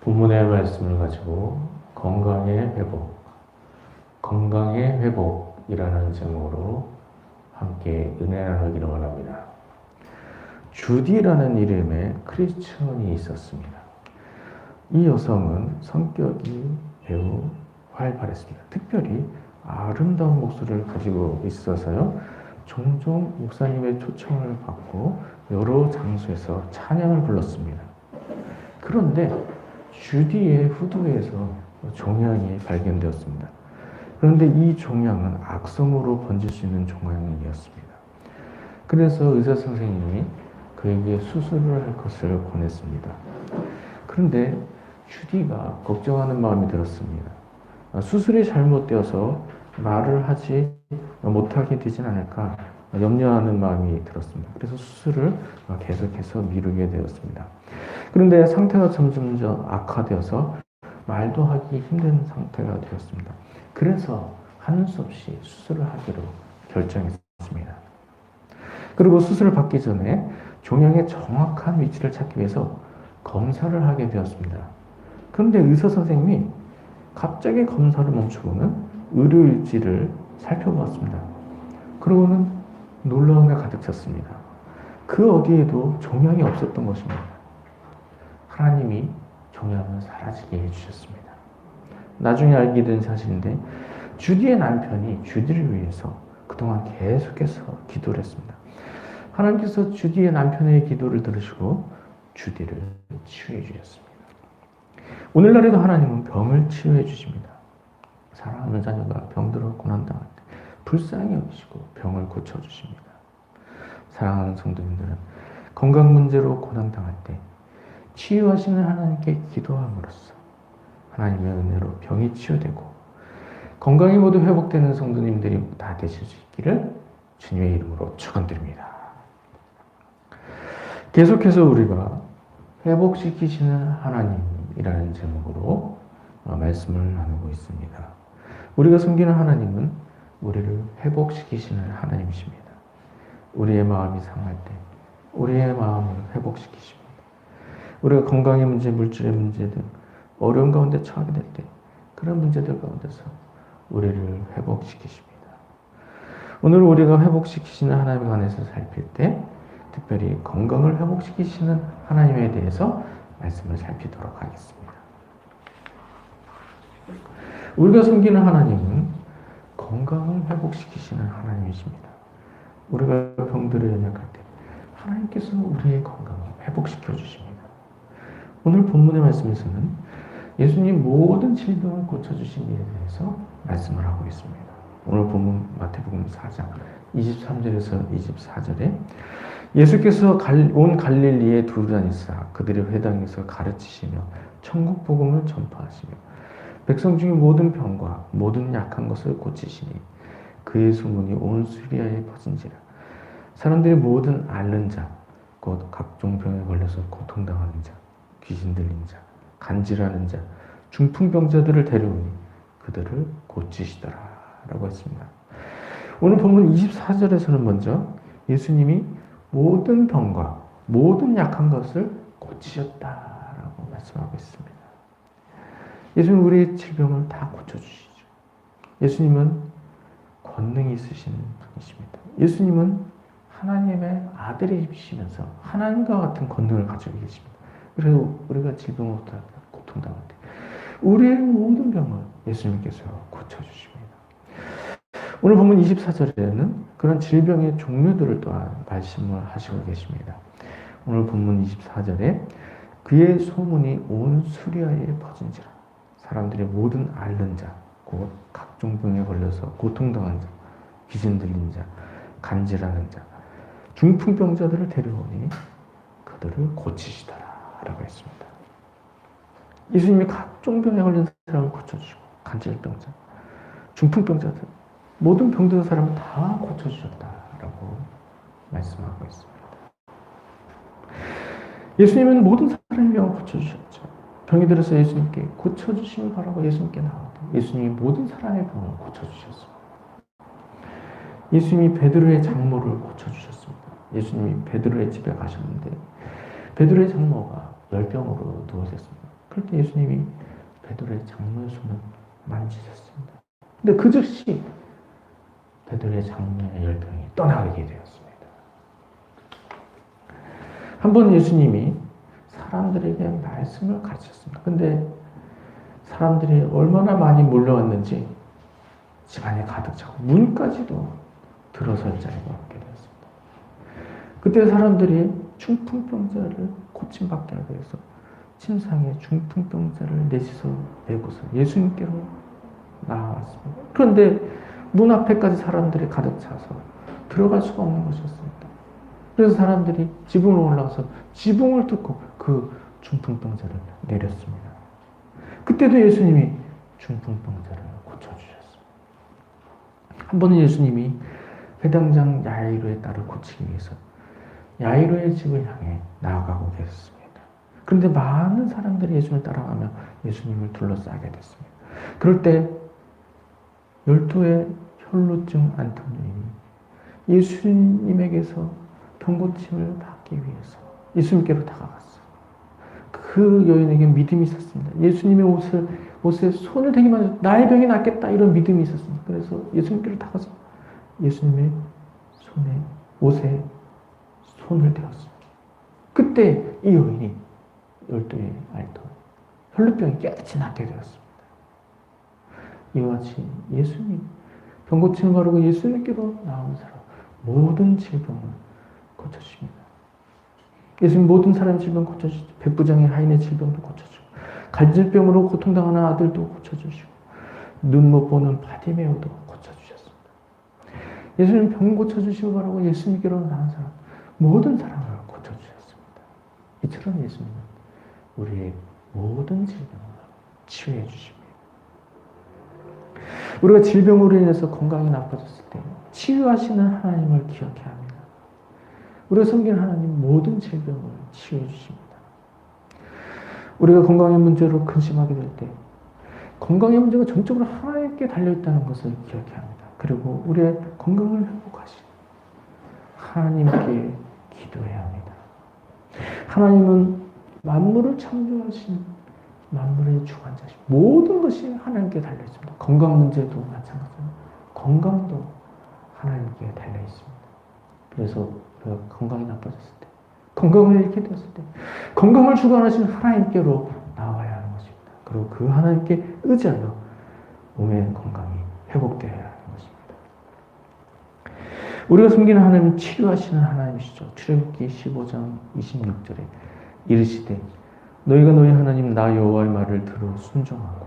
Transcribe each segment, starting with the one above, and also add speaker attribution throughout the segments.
Speaker 1: 본문의 말씀을 가지고 건강의 회복, 건강의 회복이라는 제목으로 함께 은혜 나누기를 원합니다. 주디라는 이름의 크리스천이 있었습니다. 이 여성은 성격이 매우 활발했습니다. 특별히 아름다운 목소리를 가지고 있어서요. 종종 목사님의 초청을 받고 여러 장소에서 찬양을 불렀습니다. 그런데 주디의 후두에서 종양이 발견되었습니다. 그런데 이 종양은 악성으로 번질 수 있는 종양이었습니다. 그래서 의사 선생님이 그에게 수술을 할 것을 권했습니다. 그런데 주디가 걱정하는 마음이 들었습니다. 수술이 잘못되어서 말을 하지 못하게 되진 않을까 염려하는 마음이 들었습니다. 그래서 수술을 계속해서 미루게 되었습니다. 그런데 상태가 점점 악화되어서 말도 하기 힘든 상태가 되었습니다. 그래서 하는 수 없이 수술을 하기로 결정했습니다. 그리고 수술을 받기 전에 종양의 정확한 위치를 찾기 위해서 검사를 하게 되었습니다. 그런데 의사 선생님이 갑자기 검사를 멈추고는 의료일지를 살펴보았습니다. 그러고는 놀라움에 가득 찼습니다. 그 어디에도 종양이 없었던 것입니다. 하나님이 종양을 사라지게 해주셨습니다. 나중에 알게 된 사실인데 주디의 남편이 주디를 위해서 그동안 계속해서 기도를 했습니다. 하나님께서 주디의 남편의 기도를 들으시고 주디를 치유해 주셨습니다. 오늘날에도 하나님은 병을 치유해 주십니다. 사랑하는 자녀가 병들어 고난당할 때 불쌍히 여기시고 병을 고쳐 주십니다. 사랑하는 성도님들은 건강 문제로 고난당할 때 치유하시는 하나님께 기도함으로써 하나님의 은혜로 병이 치유되고 건강이 모두 회복되는 성도님들이 다 되실 수 있기를 주님의 이름으로 축원드립니다. 계속해서 우리가 회복시키시는 하나님이라는 제목으로 어, 말씀을 나누고 있습니다. 우리가 섬기는 하나님은 우리를 회복시키시는 하나님이십니다. 우리의 마음이 상할 때 우리의 마음을 회복시키십니다. 우리가 건강의 문제, 물질의 문제 등 어려운 가운데 처하게 될 때 그런 문제들 가운데서 우리를 회복시키십니다. 오늘 우리가 회복시키시는 하나님에 관해서 살필 때 특별히 건강을 회복시키시는 하나님에 대해서 말씀을 살피도록 하겠습니다. 우리가 섬기는 하나님은 건강을 회복시키시는 하나님이십니다. 우리가 병들에 연약할 때 하나님께서 우리의 건강을 회복시켜 주십니다. 오늘 본문의 말씀에서는 예수님 모든 질병을 고쳐주신 일에 대해서 말씀을 하고 있습니다. 오늘 본문 마태복음 4장 23절에서 24절에 예수께서 온 갈릴리에 두루 다니사 그들의 회당에서 가르치시며 천국 복음을 전파하시며 백성 중에 모든 병과 모든 약한 것을 고치시니 그의 소문이 온 수리아에 퍼진지라 사람들이 모든 앓는 자 곧 각종 병에 걸려서 고통당하는 자 귀신 들린 자 간질하는 자 중풍병자들을 데려오니 그들을 고치시더라 라고 했습니다. 오늘 본문 24절에서는 먼저 예수님이 모든 병과 모든 약한 것을 고치셨다 라고 말씀하고 있습니다. 예수님 우리의 질병을 다 고쳐주시죠. 예수님은 권능이 있으신 분이십니다. 예수님은 하나님의 아들이시면서 하나님과 같은 권능을 가지고 계십니다. 그래서 우리가 질병으로부터 고통당할 때 우리의 모든 병을 예수님께서 고쳐주십니다. 오늘 본문 24절에는 그런 질병의 종류들을 또한 말씀을 하시고 계십니다. 오늘 본문 24절에 그의 소문이 온 수리아에 퍼진지라 사람들의 모든 앓는 자, 곧 각종 병에 걸려서 고통당한 자, 귀신 들린 자, 간질하는 자, 중풍병자들을 데려오니 그들을 고치시더라 라고 했습니다. 예수님이 각종 병에 걸린 사람을 고쳐주시고 간질병자, 중풍병자들 모든 병든 사람을 다 고쳐주셨다라고 말씀하고 있습니다. 예수님은 모든 사람의 병을 고쳐주셨죠. 병이 들어서 예수님께 고쳐주시면 바라고 예수님께 나왔다. 예수님이 모든 사람의 병을 고쳐주셨습니다. 예수님이 베드로의 장모를 고쳐주셨습니다. 예수님이 베드로의 집에 가셨는데 베드로의 장모가 열병으로 누워졌습니다. 그럴 때 예수님이 베드로의 장로의 손을 만지셨습니다. 근데 그 즉시 베드로의 장로의 열병이 떠나게 되었습니다. 한 번 예수님이 사람들에게 말씀을 가르쳤습니다. 근데 사람들이 얼마나 많이 몰려왔는지 집안에 가득 차고 문까지도 들어설 자리가 없게 되었습니다. 그때 사람들이 중풍병자를 고침받게 하기 위해서 침상에 중풍병자를 내시서 내고서 예수님께로 나아왔습니다. 그런데 문 앞에까지 사람들이 가득 차서 들어갈 수가 없는 것이었습니다. 그래서 사람들이 지붕으로 올라와서 지붕을 뚫고 그 중풍병자를 내렸습니다. 그때도 예수님이 중풍병자를 고쳐주셨습니다. 한 번은 예수님이 회당장 야이로의 딸을 고치기 위해서 야이로의 집을 향해 나아가고 계셨습니다. 그런데 많은 사람들이 예수님을 따라가며 예수님을 둘러싸게 됐습니다. 그럴 때 열두의 혈루증 안토님이 예수님에게서 병고침을 받기 위해서 예수님께로 다가갔어요. 그 여인에게 믿음이 있었습니다. 예수님의 옷을 옷에 손을 대기만 해도 나의 병이 낫겠다 이런 믿음이 있었습니다. 그래서 예수님께로 다가서 예수님의 손에 옷에 손을 대었습니다. 그때 이 여인이 열두의 알터 혈루병이 깨끗이 낫게 되었습니다. 이와 같이 예수님 병고침을 바르고 예수님께로 나온 사람 모든 질병을 고쳐주십니다. 예수님 모든 사람의 질병 고쳐주시고 백부장의 하인의 질병도 고쳐주고 간질병으로 고통당하는 아들도 고쳐주시고 눈 못 보는 바디메오도 고쳐주셨습니다. 예수님 병 고쳐주시고 바라고 예수님께로 나온 사람 모든 사람을 고쳐주셨습니다. 이처럼 예수님은 우리의 모든 질병을 치유해 주십니다. 우리가 질병으로 인해서 건강이 나빠졌을 때 치유하시는 하나님을 기억해야 합니다. 우리가 섬기는 하나님 모든 질병을 치유해 주십니다. 우리가 건강의 문제로 근심하게 될 때 건강의 문제가 전적으로 하나님께 달려있다는 것을 기억해야 합니다. 그리고 우리의 건강을 회복하신 하나님께 기도해야 합니다. 하나님은 만물을 창조하신 만물의 주관자신 모든 것이 하나님께 달려 있습니다. 건강 문제도 마찬가지입니다. 건강도 하나님께 달려 있습니다. 그래서 우리가 건강이 나빠졌을 때, 건강을 잃게 되었을 때, 건강을 주관하신 하나님께로 나와야 하는 것입니다. 그리고 그 하나님께 의지하여 몸의 건강이 회복되어야. 우리가 숨기는 하나님은 치료하시는 하나님이시죠. 출애굽기 15장 26절에 이르시되 너희가 너희 하나님 나 여호와의 말을 들어 순종하고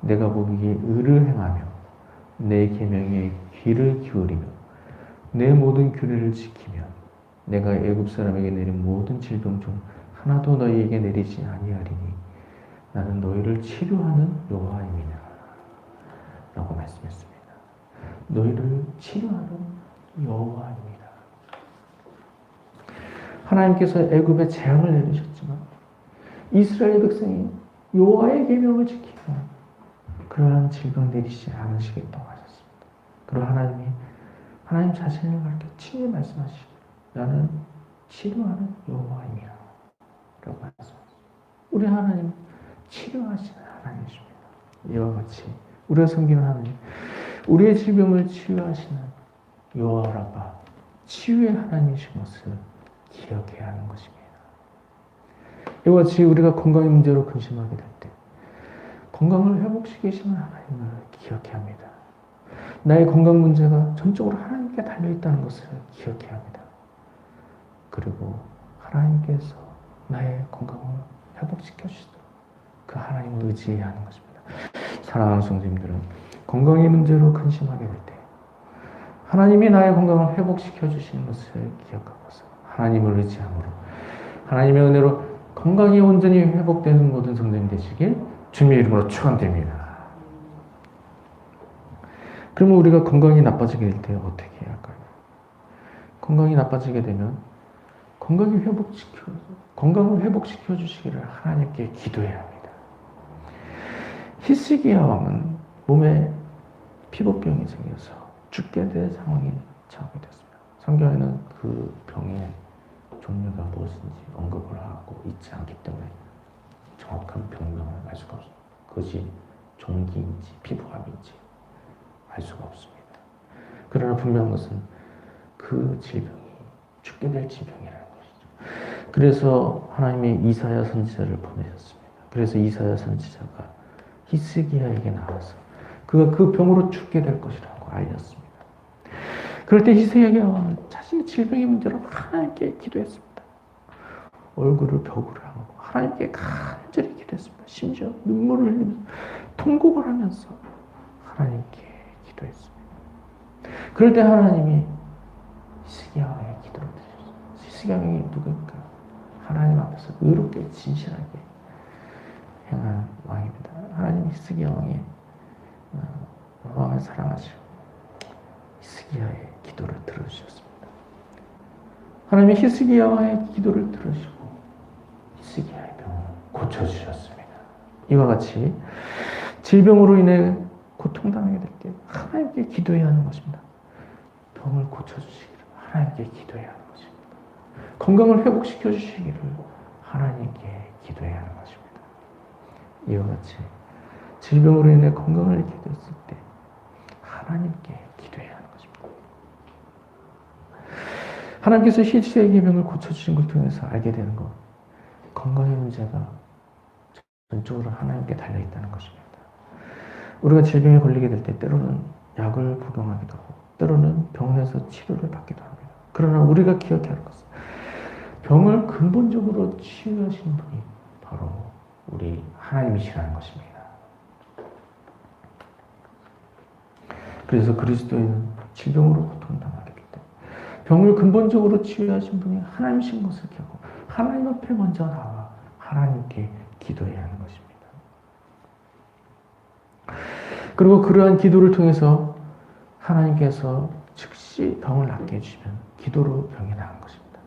Speaker 1: 내가 보기에 의를 행하며 내 계명에 귀를 기울이며 내 모든 규례를 지키면 내가 애굽 사람에게 내린 모든 질병 중 하나도 너희에게 내리지 아니하리니 나는 너희를 치료하는 여호와임이라 라고 말씀했습니다. 너희를 치료하는 여호와입니다. 하나님께서 애굽에 재앙을 내리셨지만 이스라엘 백성이 여호와의 계명을 지키면 그러한 질병 내리지 않으시겠다고 하셨습니다. 그리고 하나님이 하나님 자신을 가르쳐 친히 말씀하시고 나는 치료하는 여호와입니다. 라고 말씀하셨습니다. 우리 하나님 치료하시는 하나님이십니다. 이와 같이 우리가 섬기는 하나님 우리의 질병을 치유하시는 여호와라바 치유의 하나님이신 것을 기억해야 하는 것입니다. 이와 같이 우리가 건강의 문제로 근심하게 될 때 건강을 회복시키시는 하나님을 기억해야 합니다. 나의 건강 문제가 전적으로 하나님께 달려있다는 것을 기억해야 합니다. 그리고 하나님께서 나의 건강을 회복시켜 주시도록 그 하나님을 의지해야 하는 것입니다. 사랑하는 성도님들은 건강의 문제로 근심하게 될 때 하나님이 나의 건강을 회복시켜 주시는 것을 기억하고서 하나님을 의지함으로 하나님의 은혜로 건강이 온전히 회복되는 모든 성도님 되시길 주님의 이름으로 축원드립니다. 그러면 우리가 건강이 나빠지게 될 때 어떻게 해야 할까요? 건강이 나빠지게 되면 건강이 회복시켜 건강을 회복시켜 주시기를 하나님께 기도해야 합니다. 히스기야 왕은 몸에 피부병이 생겨서 죽게 될 상황이 처하게 됐습니다. 성경에는 그 병의 종류가 무엇인지 언급을 하고 있지 않기 때문에 정확한 그것이 종기인지 피부암인지 알 수가 없습니다. 그러나 분명한 것은 그 질병이 죽게 될 질병이라는 것이죠. 그래서 하나님이 이사야 선지자를 보내셨습니다. 그래서 이사야 선지자가 히스기야에게 나와서 그가 그 병으로 죽게 될 것이라고 알렸습니다. 그럴 때 히스기야 왕은 자신의 질병의 문제로 하나님께 기도했습니다. 얼굴을 벽으로 향하고 하나님께 간절히 기도했습니다. 심지어 눈물을 흘리면서 통곡을 하면서 하나님께 기도했습니다. 그럴 때 하나님이 히스기야 왕의 기도를 들으셨어요. 히스기야 왕이 누구일까? 하나님 앞에서 의롭게 진실하게 행한 왕입니다. 하나님 히스기야 왕의 어, 왕을 사랑하시고 히스기야의 기도를 들어주셨습니다. 하나님이 히스기야 왕의 기도를 들으시고 히스기야의 병을 고쳐주셨습니다. 이와 같이 질병으로 인해 고통당하게 될 때 하나님께 기도해야 하는 것입니다. 병을 고쳐주시기를 하나님께 기도해야 하는 것입니다. 건강을 회복시켜 주시기를 하나님께 기도해야 하는 것입니다. 이와 같이 질병으로 인해 건강을 잃게 됐을 때 하나님께 기도해야 하는 것입니다. 하나님께서 히스기야의 병을 고쳐주신 걸 통해서 알게 되는 것 건강의 문제가 전적으로 하나님께 달려있다는 것입니다. 우리가 질병에 걸리게 될 때 때로는 약을 복용하기도 하고 때로는 병원에서 치료를 받기도 합니다. 그러나 우리가 기억해야 할 것은 병을 근본적으로 치유하신 분이 바로 우리 하나님이시라는 것입니다. 그래서 그리스도인은 질병으로 때 병을 근본적으로 치유하신 분이 하나님이신 것을 기억하고 하나님 앞에 먼저 나와 하나님께 기도해야 하는 것입니다. 그리고 그러한 기도를 통해서 하나님께서 즉시 병을 낫게 해주시면 기도로 병이 나은 것입니다.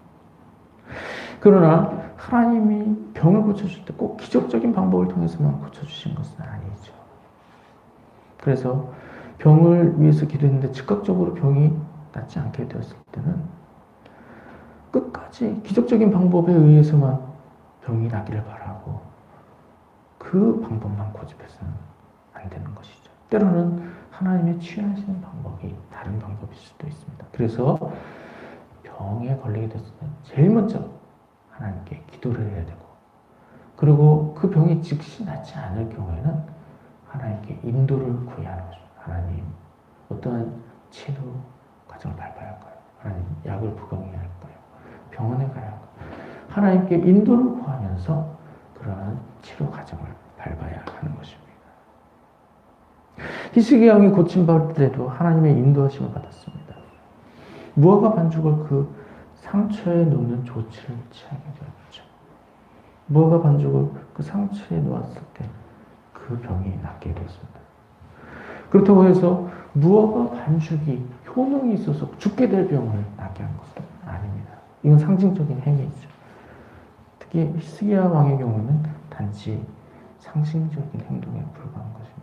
Speaker 1: 그러나 하나님이 병을 고쳐줄 때 꼭 기적적인 방법을 통해서만 고쳐주신 것은 아니죠. 그래서 병을 위해서 기도했는데 즉각적으로 병이 낫지 않게 되었을 때는 끝까지 기적적인 방법에 의해서만 병이 낫기를 바라고 그 방법만 고집해서는 안 되는 것이죠. 때로는 하나님의 취하시는 방법이 다른 방법일 수도 있습니다. 그래서 병에 걸리게 됐을 때 제일 먼저 하나님께 기도를 해야 되고 그리고 그 병이 즉시 낫지 않을 경우에는 하나님께 인도를 구해야 하는 것입니다. 하나님 어떠한 치료 과정을 밟아야 할까요? 하나님 약을 복용해야 할까요? 병원에 가야 할까요? 하나님께 인도를 구하면서 그러한 치료 과정을 밟아야 하는 것입니다. 히스기야 왕이 고침받을 때도 하나님의 인도하심을 받았습니다. 무화과 반죽을 그 상처에 놓는 조치를 취하게 되었죠. 무화과 반죽을 그 상처에 놓았을 때 그 병이 낫게 되었습니다. 그렇다고 해서 무화과 반죽이 효능이 있어서 죽게 될 병을 낫게 한 것은 아닙니다. 이건 상징적인 행위이죠. 특히 히스기야 왕의 경우는 단지 상징적인 행동에 불과한 것입니다.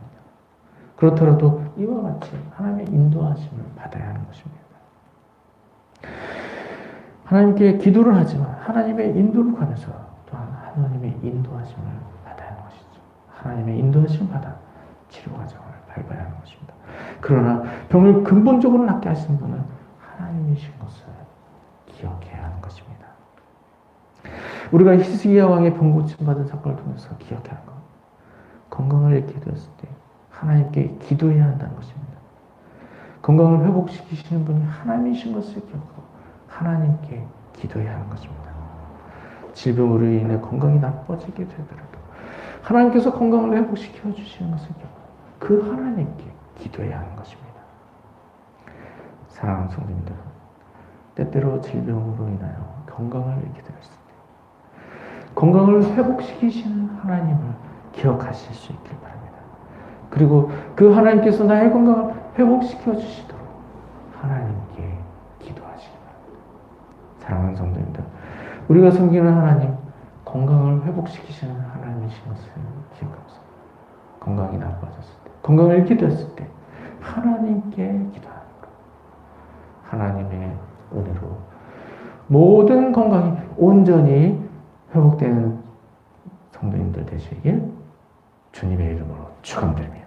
Speaker 1: 그렇더라도 이와 같이 하나님의 인도하심을 받아야 하는 것입니다. 하나님께 기도를 하지만 하나님의 인도를 구하면서 또한 하나님의 인도하심을 받아야 하는 것이죠. 하나님의 인도하심을 받아 치료 과정을 밟아야 하는 것입니다. 그러나 병을 근본적으로 낫게 하시는 분은 하나님이신 것을 기억해야 하는 것입니다. 우리가 히스기야 왕의 병 고침 받은 사건을 통해서 기억해야 하는 것. 건강을 잃게 되었을 때 하나님께 기도해야 한다는 것입니다. 건강을 회복시키시는 분이 하나님이신 것을 기억하고 하나님께 기도해야 하는 것입니다. 질병으로 인해 건강이 나빠지게 되더라도 하나님께서 건강을 회복시켜 주시는 것을 기억하고 그 하나님께 기도해야 하는 것입니다. 사랑하는 성도님들, 때때로 질병으로 인하여 건강을 잃게 되었을 때 건강을 회복시키시는 하나님을 기억하실 수 있길 바랍니다. 그리고 그 하나님께서 나의 건강을 회복시켜 주시도록 하나님께 기도하시기 바랍니다. 사랑하는 성도님들, 우리가 섬기는 하나님, 건강을 회복시키시는 하나님이신 것을 기억하면서 건강이 나빠졌을 때, 건강을 잃게 때 하나님께 기도하는 것. 하나님의 은혜로 모든 건강이 온전히 회복되는 성도님들 되시길 주님의 이름으로 축원드립니다.